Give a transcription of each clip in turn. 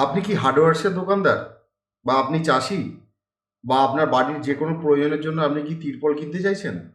আপনি কি হার্ডওয়্যার্সের দোকানদার? বা আপনি চাষি? বা আপনার বাড়ির যে কোনো প্রয়োজনের জন্য আপনি কি তিরপল কিনতে চাইছেন?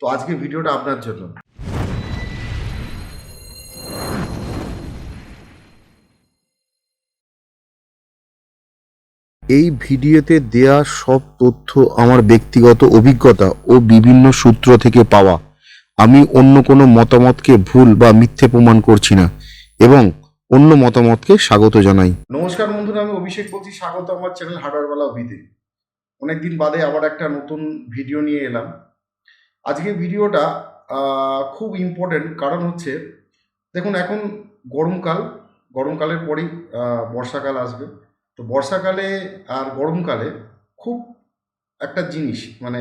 তো আজকে ভিডিওটা আপনার জন্য। এই ভিডিওতে দেয়া সব তথ্য আমার ব্যক্তিগত অভিজ্ঞতা ও বিভিন্ন সূত্র থেকে পাওয়া। আমি অন্য কোনো মতামতকে ভুল বা মিথ্যে প্রমাণ করছি না। এবং অন্য মতামতকে স্বাগত জানাই। নমস্কার বন্ধুরা, আমি অভিষেক বলছি। স্বাগত আমার চ্যানেল হার্ডওয়্যারওয়ালা অভিতে। অনেকদিন বাদে আবার একটা নতুন ভিডিও নিয়ে এলাম। আজকে ভিডিওটা খুব ইম্পর্টেন্ট কারণ হচ্ছে, দেখুন এখন গরমকাল, গরমকালের পরেই বর্ষাকাল আসবে। তো বর্ষাকালে আর গরমকালে খুব একটা জিনিস মানে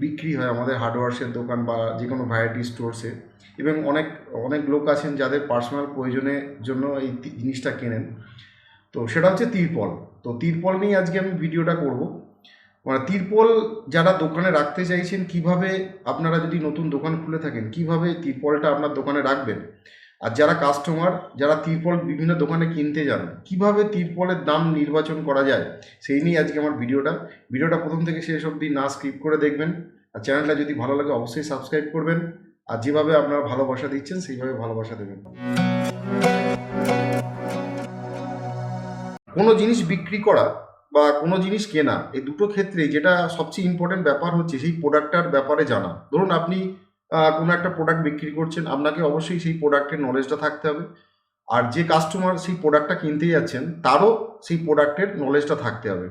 বিক্রি হয় আমাদের হার্ডওয়ার্সের দোকান বা যে কোনো ভ্যারাইটি স্টোরসে এবং অনেক অনেক লোক আছেন যাদের পার্সোনাল প্রয়োজনের জন্য এই জিনিসটা কেনেন। তো সেটা হচ্ছে তিরপল। তো তিরপল নিয়ে আজকে আমি ভিডিওটা করব। মানে তিরপল যারা দোকানে রাখতে চাইছেন, কীভাবে আপনারা যদি নতুন দোকান খুলে থাকেন, কীভাবে তিরপলটা আপনার দোকানে রাখবেন? আর যারা কাস্টমার যারা তিরপল বিভিন্ন দোকানে কিনতে যান, কীভাবে তিরপলের দাম নির্বাচন করা যায়, সেই নিয়ে আজকে আমার ভিডিওটা। ভিডিওটা প্রথম থেকে শেষ অবধি না স্কিপ করে দেখবেন। আর চ্যানেলটা যদি ভালো লাগে অবশ্যই সাবস্ক্রাইব করবেন। আর যেভাবে আপনারা ভালোবাসা দিচ্ছেন, সেইভাবে ভালোবাসা দেবেন। কোনো জিনিস বিক্রি করা বা কোনো জিনিস কেনা, এই দুটো ক্ষেত্রে যেটা সবচেয়ে ইম্পর্টেন্ট ব্যাপার হচ্ছে, সেই প্রোডাক্টটার ব্যাপারে জানা। ধরুন আপনি কোনো একটা প্রোডাক্ট বিক্রি করছেন, আপনাকে অবশ্যই সেই প্রোডাক্টের নলেজটা থাকতে হবে। আর যে কাস্টমার সেই প্রোডাক্টটা কিনতে যাচ্ছেন, তারও সেই প্রোডাক্টের নলেজটা থাকতে হবে।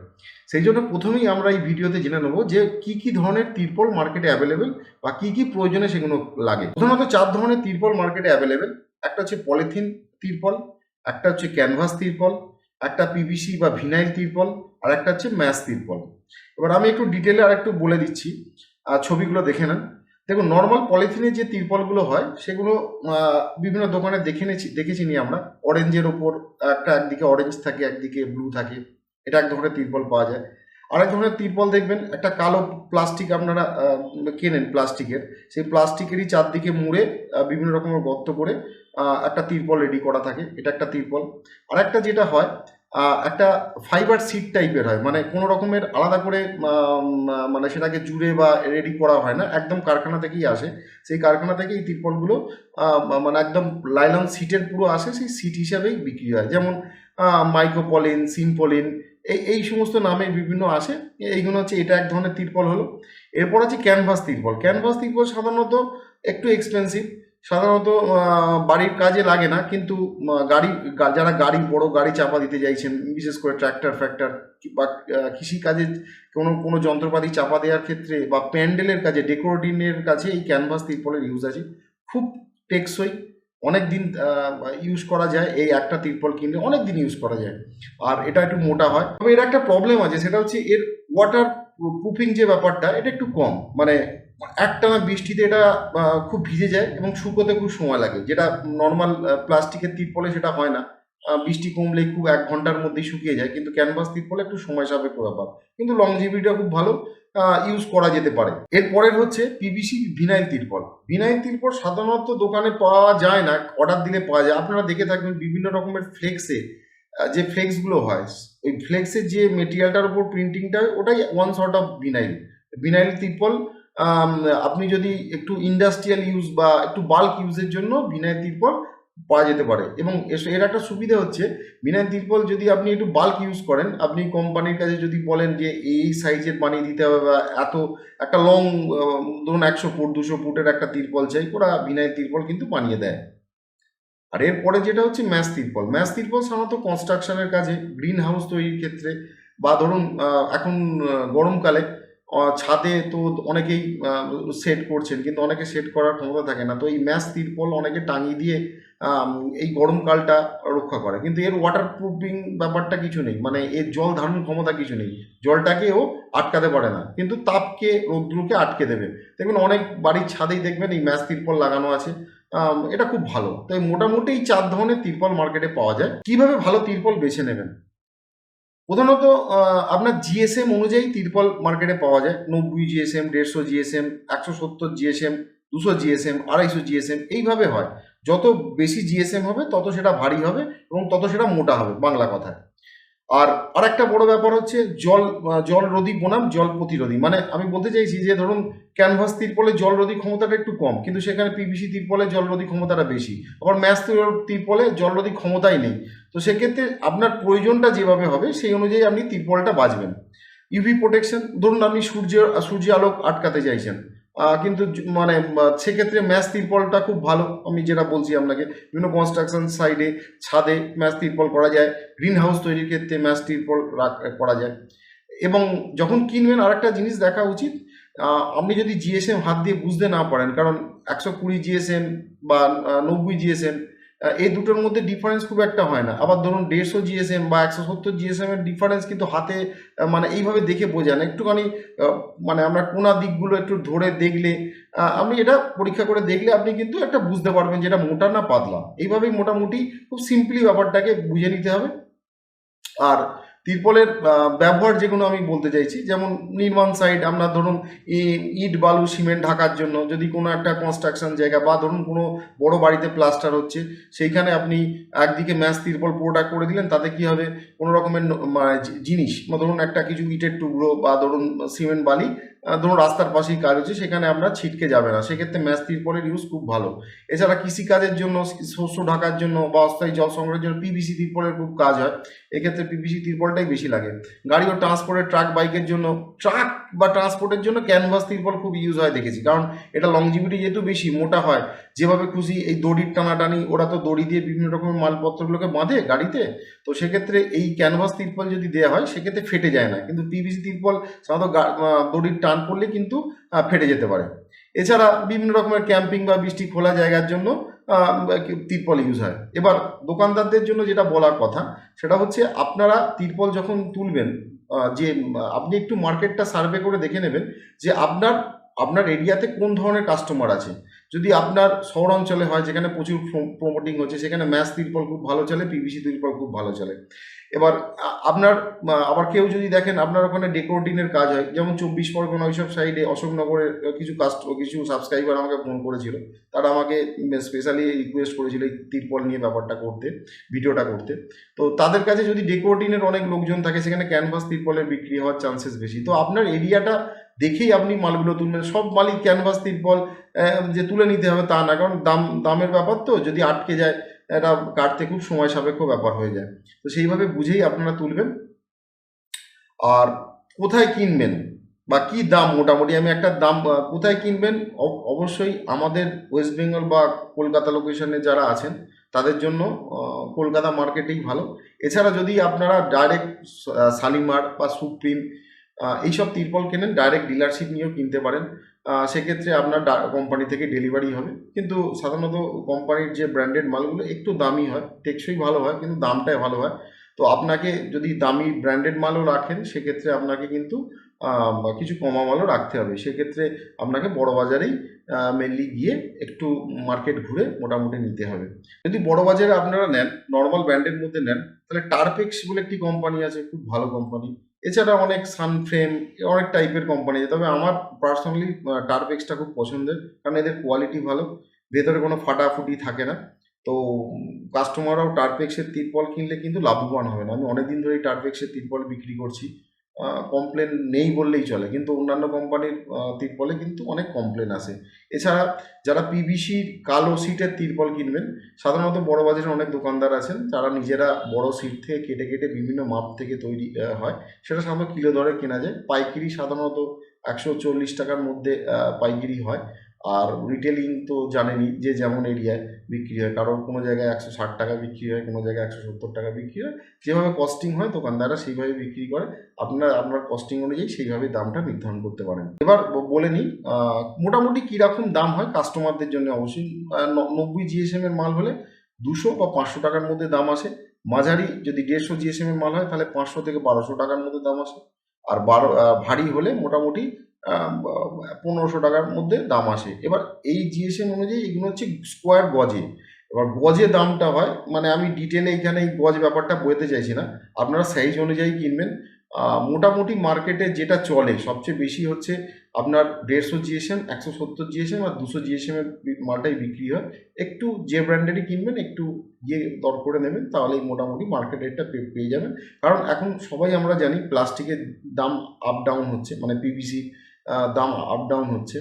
সেই জন্য প্রথমেই আমরা এই ভিডিওতে জেনে নেব যে কি কি ধরনের তিরপল মার্কেটে অ্যাভেলেবেল বা কি কি প্রয়োজনে সেগুলো লাগে। প্রথমত চার ধরনের তিরপল মার্কেটে অ্যাভেলেবেল একটা হচ্ছে পলিথিন তিরপল, একটা হচ্ছে ক্যানভাস তিরপল, একটা পিভিসি বা ভিনাইল তিরপল, আর একটা হচ্ছে ম্যাস তিরপল। এবার আমি একটু ডিটেলে আর একটু বলে দিচ্ছি। ছবিগুলো দেখে নেন। দেখুন নর্মাল পলিথিনের যে তিরপলগুলো হয়, সেগুলো বিভিন্ন দোকানে দেখে নিয়েছি দেখেছি নি আমরা অরেঞ্জের ওপর একটা একদিকে অরেঞ্জ থাকে, একদিকে ব্লু থাকে। এটা এক ধরনের তিরপল পাওয়া যায়। আরেক ধরনের তিরপল দেখবেন, একটা কালো প্লাস্টিক আপনারা কেনেন প্লাস্টিকের সেই প্লাস্টিকেরই চারদিকে মুড়ে বিভিন্ন রকমের গর্ত করে একটা তিরপল রেডি করা থাকে। এটা একটা তিরপল। আর একটা যেটা হয় একটা ফাইবার সিট টাইপের হয়। মানে কোনো রকমের আলাদা করে মানে সেটাকে জুড়ে বা রেডি করা হয় না। একদম কারখানা থেকেই আসে। সেই কারখানা থেকে এই তিরপলগুলো মানে একদম লাইলন সিটের পুরো আসে, সেই সিট হিসাবেই বিক্রি হয়। যেমন মাইক্রোপলিন সিম্পলিন এই এই সমস্ত নামে বিভিন্ন আসে। এইগুলো হচ্ছে, এটা এক ধরনের তিরপল হলো। এরপর আছে ক্যানভাস তিরপল। ক্যানভাস তিরপল সাধারণত একটু এক্সপেন্সিভ সাধারণত বাড়ির কাজে লাগে না, কিন্তু গাড়ি যারা গাড়ি, বড় গাড়ি চাপা দিতে চাইছেন বিশেষ করে ট্র্যাক্টর, ফ্র্যাক্টর বা কৃষিকাজে কোনো কোনো যন্ত্রপাতি চাপা দেওয়ার ক্ষেত্রে বা প্যান্ডেলের কাজে, ডেকোরেটিনের কাছে এই ক্যানভাস তিরপলের ইউজ আছে। খুব টেকসই অনেক দিন ইউজ করা যায়, এই একটা তিরপল কিনলে অনেক দিন ইউজ করা যায়। আর এটা একটু মোটা হয়। তবে এর একটা প্রবলেম আছে, সেটা হচ্ছে এর ওয়াটার প্রুফিং যে ব্যাপারটা, এটা একটু কম। মানে একটানা বৃষ্টিতে এটা খুব ভিজে যায় এবং শুকোতে খুব সময় লাগে, যেটা নর্মাল প্লাস্টিকের তিরপলে সেটা হয় না। বৃষ্টি কমলে খুব এক ঘণ্টার মধ্যেই শুকিয়ে যায়, কিন্তু ক্যানভাস তিরপলে একটু সময় সাপেক্ষ ব্যাপার। কিন্তু লংজিভিটিটা খুব ভালো ইউজ করা যেতে পারে। এরপরের হচ্ছে পিভিসি ভিনাইল তিরপল। ভিনাইল তিরপল সাধারণত দোকানে পাওয়া যায় না অর্ডার দিলে পাওয়া যায়। আপনারা দেখে থাকবেন বিভিন্ন রকমের ফ্লেক্সে যে ফ্লেক্সগুলো হয়, ওই ফ্লেক্সের যে মেটেরিয়ালটার উপর প্রিন্টিংটা ওটাই one sort of vinyl vinyl তিরপল আপনি যদি একটু ইন্ডাস্ট্রিয়াল ইউজ বা একটু বাল্ক ইউজের জন্য ভিনাইল তিরপল পাওয়া যেতে পারে। এবং এর একটা সুবিধা হচ্ছে ভিনাইল তিরপল যদি আপনি একটু বাল্ক ইউজ করেন, আপনি কোম্পানির কাছে যদি বলেন যে, এই সাইজের বানিয়ে দিতে হবে বা এত, একটা লং ধরুন একশো ফুট, দুশো ফুটের একটা তিরপল চাই, ওরা ভিনাইল তিরপল কিন্তু বানিয়ে দেয়। আর এরপরে যেটা হচ্ছে ম্যাচ তিরপল। ম্যাচ তিরপল সাধারণত কনস্ট্রাকশনের কাজে গ্রিন হাউস তৈরির ক্ষেত্রে বা ধরুন এখন গরমকালে ছাদে তো অনেকেই সেট করছেন, কিন্তু অনেকে সেট করার ক্ষমতা থাকে না। তো এই ম্যাস তিরপল অনেকে টাঙিয়ে দিয়ে এই গরমকালটা রক্ষা করে। কিন্তু এর ওয়াটার প্রুফিং ব্যাপারটা কিছু নেই। মানে এর জল ধারণ ক্ষমতা কিছু নেই। জলটাকেও আটকাতে পারে না। কিন্তু তাপকে, রৌদ্রকে আটকে দেবে। দেখবেন অনেক বাড়ির ছাদেই দেখবেন এই ম্যাস তিরপল লাগানো আছে। এটা খুব ভালো। তাই মোটামুটি এই চার ধরনের তিরপল মার্কেটে পাওয়া যায়। কীভাবে ভালো তিরপল বেছে নেবেন? প্রধানত আপনার জিএসএম অনুযায়ী তিরপল মার্কেটে পাওয়া যায়। নব্বই জিএসএম দেড়শো জিএসএম একশো সত্তর জিএসএম দুশো জিএসএম আড়াইশো জিএসএম এইভাবে হয়। যত বেশি জিএসএম হবে, তত সেটা ভারী হবে এবং তত সেটা মোটা হবে, বাংলা কথায়। আর আরেকটা বড় ব্যাপার হচ্ছে জল আহ, জলরোধী বনাম জল প্রতিরোধী। মানে আমি বলতে চাইছি যে ধরুন ক্যানভাস তিরপলে জলরোধী ক্ষমতাটা একটু কম কিন্তু সেখানে পিভিসি তিরপলে জলরোধী ক্ষমতাটা বেশি। আবার ম্যাচ তিরপলে জলরোধী ক্ষমতাই নেই। তো সেক্ষেত্রে আপনার প্রয়োজনটা যেভাবে হবে সেই অনুযায়ী আপনি তিরপলটা বাঁচবেন। ইউভি প্রোটেকশন ধরুন আপনি সূর্য সূর্য আলোক আটকাতে চাইছেন। কিন্তু মানে সেক্ষেত্রে ম্যাচ তিরপলটা খুব ভালো। আমি যেটা বলছি আপনাকে, বিভিন্ন কনস্ট্রাকশন সাইডে ছাদে ম্যাচ তিরপল করা যায় গ্রিন হাউস তৈরির ক্ষেত্রে ম্যাচ তিরপল করা যায়। এবং যখন কিনবেন, আরেকটা জিনিস দেখা উচিত আপনি যদি জিএসএম হাত দিয়ে বুঝতে না পারেন, কারণ একশো কুড়ি জিএসএম বা নব্বই জিএসএম এই দুটোর মধ্যে ডিফারেন্স খুব একটা হয় না। আবার ধরুন দেড়শো জিএসএম বা একশো সত্তর জিএসএম এর ডিফারেন্স কিন্তু হাতে মানে এইভাবে দেখে বোঝা না। একটুখানি মানে আমরা কোনা দিকগুলো একটু ধরে দেখলে আপনি এটা পরীক্ষা করে দেখলে আপনি কিন্তু একটা বুঝতে পারবেন যে এটা মোটা না পাতলা। এইভাবেই মোটামুটি খুব সিম্পলি ব্যাপারটাকে বুঝে নিতে হবে। আর তিরপলের ব্যবহার যেগুলো আমি বলতে চাইছি, যেমন নির্মাণ সাইড আমরা ধরুন ইট, বালু সিমেন্ট ঢাকার জন্য যদি কোনো একটা কনস্ট্রাকশন জায়গা বা ধরুন কোনো বড় বাড়িতে প্লাস্টার হচ্ছে, সেইখানে আপনি একদিকে ম্যাচ তিরপল পুরোটা করে দিলেন, তাতে কি হবে? কোনো রকমের জিনিস, বা ধরুন একটা কিছু ইটের টুকরো বা ধরুন সিমেন্ট বালি ধরুন রাস্তার পাশেই কাজ হচ্ছে, সেখানে আমরা ছিটকে যাবে না। সেক্ষেত্রে ম্যাচ তিরপলের ইউজ খুব ভালো। এছাড়া কৃষিকাজের জন্য, শস্য ঢাকার জন্য বা অস্থায়ী জল সংগ্রহের জন্য পিভিসি তিরপলের খুব কাজ হয়। এক্ষেত্রে পিভিসি তিরপলটাই বেশি লাগে। গাড়ি ও ট্রান্সপোর্টের ট্রাক বাইকের জন্য ট্রাক বা ট্রান্সপোর্টের জন্য ক্যানভাস তিরপল খুব ইউজ হয় দেখেছি। কারণ এটা লংজিভিটি যেহেতু বেশি, মোটা হয়, যেভাবে খুশি এই দড়ির টানাটানি, ওরা তো দড়ি দিয়ে বিভিন্ন রকমের মালপত্রগুলোকে বাঁধে গাড়িতে, তো সেক্ষেত্রে এই ক্যানভাস তিরপল যদি দেওয়া হয়, সেক্ষেত্রে ফেটে যায় না। কিন্তু পিভিসি তিরপল সাধারণত দড়ির টান পড়লে কিন্তু ফেটে যেতে পারে। এছাড়া বিভিন্ন রকমের ক্যাম্পিং বা বৃষ্টি খোলা জায়গার জন্য তিরপল ইউজ হয়। এবার দোকানদারদের জন্য যেটা বলার কথা, সেটা হচ্ছে আপনারা তিরপল যখন তুলবেন যে, আপনি একটু মার্কেটটা সার্ভে করে দেখে নেবেন যে আপনার আপনার এরিয়াতে কোন ধরনের কাস্টমার আছে। যদি আপনার শহরাঞ্চলে হয়, যেখানে প্রচুর প্রমোটিং হচ্ছে, সেখানে ম্যাচ তিরপল খুব ভালো চলে পিভিসি তিরপল খুব ভালো চলে। এবার আপনার আবার কেউ যদি দেখেন, আপনার ওখানে ডেকোরেটিনের কাজ হয়, যেমন চব্বিশ পরগনা ওইসব সাইডে অশোকনগরের কিছু কাস্ট কিছু সাবস্ক্রাইবার আমাকে ফোন করেছিল। তারা আমাকে স্পেশালি রিকোয়েস্ট করেছিল এই তিরপল নিয়ে ব্যাপারটা করতে, ভিডিওটা করতে। তো তাদের কাছে যদি ডেকোরেটিনের অনেক লোকজন থাকে, সেখানে ক্যানভাস তিরপলের বিক্রি হওয়ার চান্সেস বেশি। তো আপনার এরিয়াটা দেখেই আপনি মালগুলো তুলবেন। সব মালই ক্যানভাস তিরপল যে তুলে নিতে হবে তা না, কারণ দাম, দামের ব্যাপার তো, যদি আটকে যায়, এটা কাটতে খুব সময় সাপেক্ষ ব্যাপার হয়ে যায়। তো সেইভাবে বুঝেই আপনারা তুলবেন। আর কোথায় কিনবেন বা কি দাম মোটামুটি? আমি একটা দাম কোথায় কিনবেন? অব- অবশ্যই আমাদের ওয়েস্ট বেঙ্গল বা কলকাতা লোকেশনে যারা আছেন, তাদের জন্য কলকাতা মার্কেটেই ভালো। এছাড়া যদি আপনারা ডাইরেক্ট শালিমার বা সুপ্রিম এইসব তিরপল কেনেন ডাইরেক্ট ডিলারশিপ নিয়েও কিনতে পারেন। সেক্ষেত্রে আপনার কোম্পানি থেকে ডেলিভারি হবে। কিন্তু সাধারণত কোম্পানির যে ব্র্যান্ডেড মালগুলো একটু দামি হয়, টেকসই ভালো হয়, কিন্তু দামটাই ভালো হয়। তো আপনাকে যদি দামি ব্র্যান্ডেড মালও রাখেন, সেক্ষেত্রে আপনাকে কিন্তু কিছু কমা মালও রাখতে হবে। সেক্ষেত্রে আপনাকে বড় বাজারেই মেনলি গিয়ে একটু মার্কেট ঘুরে মোটামুটি নিতে হবে। যদি বড় বাজারে আপনারা নেন নর্মাল ব্র্যান্ডের মধ্যে নেন, তাহলে টারপেক্স বলে একটি কোম্পানি আছে, খুব ভালো কোম্পানি এছাড়া অনেক সানফ্রেম অনেক টাইপের কোম্পানি তবে আমার পার্সোনালি টার্পেক্সটা খুব পছন্দের, কারণ এদের কোয়ালিটি ভালো। ভেতরে কোনো ফাটাফুটি থাকে না। তো কাস্টমাররাও টার্পেক্সের তিরপল কিনলে কিন্তু লাভবান হবে না। আমি অনেকদিন ধরেই টারপেক্সের তিরপল বিক্রি করছি। কমপ্লেন নেই বললেই চলে। কিন্তু অন্যান্য কোম্পানির তিরপলে কিন্তু অনেক কমপ্লেন আসে। এছাড়া যারা পিবিসির কালো সিটের তিরপল কিনবেন, সাধারণত বড় বাজারে অনেক দোকানদার আছেন, যারা নিজেরা বড় সিট থেকে কেটে কেটে বিভিন্ন মাপ থেকে তৈরি হয়। সেটা সাধারণত কিলো দরে কেনা যায়। পাইকিরি সাধারণত একশো চল্লিশ টাকার মধ্যে পাইকারি হয়। আর রিটেলিং তো জানেনই যে যেমন এরিয়ায় বিক্রি হয়। কারোর কোনো জায়গায় একশো ষাট টাকা বিক্রি হয়, কোনো জায়গায় একশো সত্তর টাকা বিক্রি হয়। যেভাবে কস্টিং হয়, দোকানদাররা সেইভাবে বিক্রি করে। আপনার আপনার কস্টিং অনুযায়ী সেইভাবে দামটা নির্ধারণ করতে পারেন। এবার বলে নিই মোটামুটি কীরকম দাম হয় কাস্টমারদের জন্য? অবশ্যই নব্বই জিএসএম এর মাল হলে দুশো বা পাঁচশো টাকার মধ্যে দাম আসে। মাঝারি যদি দেড়শো জিএসএম এর মাল হয়, তাহলে পাঁচশো থেকে বারোশো টাকার মধ্যে দাম আসে। আর বারো ভারী হলে মোটামুটি পনেরোশো টাকার মধ্যে দাম আসে। এবার এই জিএসএম অনুযায়ী এগুলো হচ্ছে স্কোয়ার গজে। এবার গজে দামটা হয় মানে আমি ডিটেলে এখানে এই গজ ব্যাপারটা বলতে চাইছি না। আপনারা সাইজ অনুযায়ী কিনবেন। মোটামুটি মার্কেটে যেটা চলে, সবচেয়ে বেশি হচ্ছে আপনার দেড়শো জিএসএম একশো সত্তর জিএসএম আর দুশো জিএসএমের মালটাই বিক্রি হয়। একটু যে ব্র্যান্ডেরই কিনবেন, একটু গিয়ে দর করে নেবেন, তাহলেই মোটামুটি মার্কেট রেটটা পেয়ে যাবেন। কারণ এখন সবাই আমরা জানি প্লাস্টিকের দাম আপ ডাউন হচ্ছে মানে পিভিসি দাম আপ ডাউন হচ্ছে।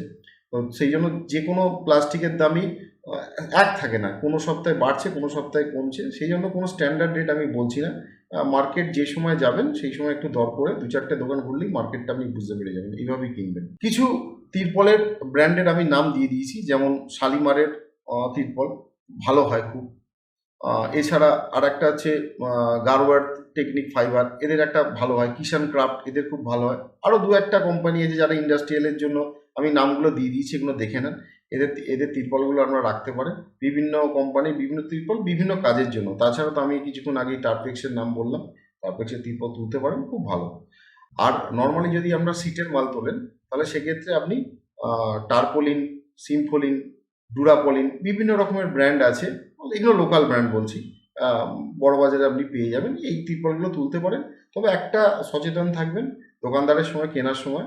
তো সেই জন্য যে কোনো প্লাস্টিকের দামই এক থাকে না। কোনো সপ্তাহে বাড়ছে, কোনো সপ্তাহে কমছে। সেই জন্য কোনো স্ট্যান্ডার্ড রেট আমি বলছি না। মার্কেট যে সময় যাবেন, সেই সময় একটু দর করে দু চারটে দোকান ঘুরলেই মার্কেটটা আপনি বুঝতে পেরে যাবেন, এইভাবেই কিনবেন। কিছু তিরপলের ব্র্যান্ডের আমি নাম দিয়ে দিয়েছি, যেমন শালিমারের তিরপল। ভালো হয় খুব। এছাড়া আর একটা আছে গারওয়ার টেকনিক ফাইবার। এদের একটা ভালো হয় কিষান ক্রাফট এদের খুব ভালো হয়। আরও দু একটা কোম্পানি আছে যারা ইন্ডাস্ট্রিয়ালের জন্য আমি নামগুলো দিয়ে দিয়েছি, এগুলো দেখে নেন। এদের এদের তিরপলগুলো আপনারা রাখতে পারেন। বিভিন্ন কোম্পানির বিভিন্ন তিরপল বিভিন্ন কাজের জন্য। তাছাড়া তো আমি কিছুক্ষণ আগেই টার্পেক্সের নাম বললাম। টার্পেক্সের তিরপল তুলতে পারেন, খুব ভালো। আর নর্মালি যদি আমরা সিটের মাল তোলেন, তাহলে সেক্ষেত্রে আপনি টার্পোলিন সিম্ফোলিন ডুরাপলিন বিভিন্ন রকমের ব্র্যান্ড আছে। এগুলো লোকাল ব্র্যান্ড বলছি। বড় বাজারে আপনি পেয়ে যাবেন। এই তিরপলগুলো তুলতে পারেন। তবে একটা সচেতন থাকবেন দোকানদারের সময়, কেনার সময়।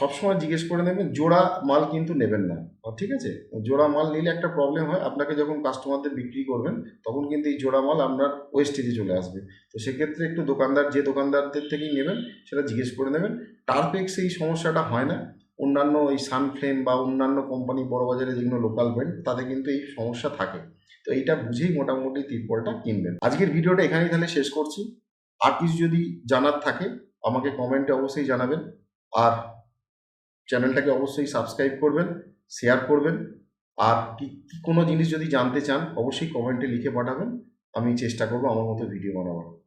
সবসময় জিজ্ঞেস করে নেবেন, জোড়া মাল কিন্তু নেবেন না। ঠিক আছে? জোড়া মাল নিলে একটা প্রবলেম হয়। আপনাকে যখন কাস্টমারদের বিক্রি করবেন, তখন কিন্তু এই জোড়া মাল আপনার ওয়েস্টেজে চলে আসবে। তো সেক্ষেত্রে একটু দোকানদার, যে দোকানদারদের থেকেই নেবেন, সেটা জিজ্ঞেস করে নেবেন। টার্পেক্স এই সমস্যাটা হয় না। অন্যান্য এই সানফ্লেম বা অন্যান্য কোম্পানি বড় বাজারে যেগুলো লোকাল ব্র্যান্ড তাতে কিন্তু এই সমস্যা থাকে। তো এইটা বুঝেই মোটামুটি তিরপলটা কিনবেন। আজকের ভিডিওটা এখানেই তাহলে শেষ করছি। আর কিছু যদি জানার থাকে, আমাকে কমেন্টে অবশ্যই জানাবেন। আর চ্যানেলটাকে অবশ্যই সাবস্ক্রাইব করবেন শেয়ার করবেন। আর কি কোনো জিনিস যদি জানতে চান, অবশ্যই কমেন্টে লিখে পাঠাবেন। আমি চেষ্টা করব আমার মতো ভিডিও বানাবার।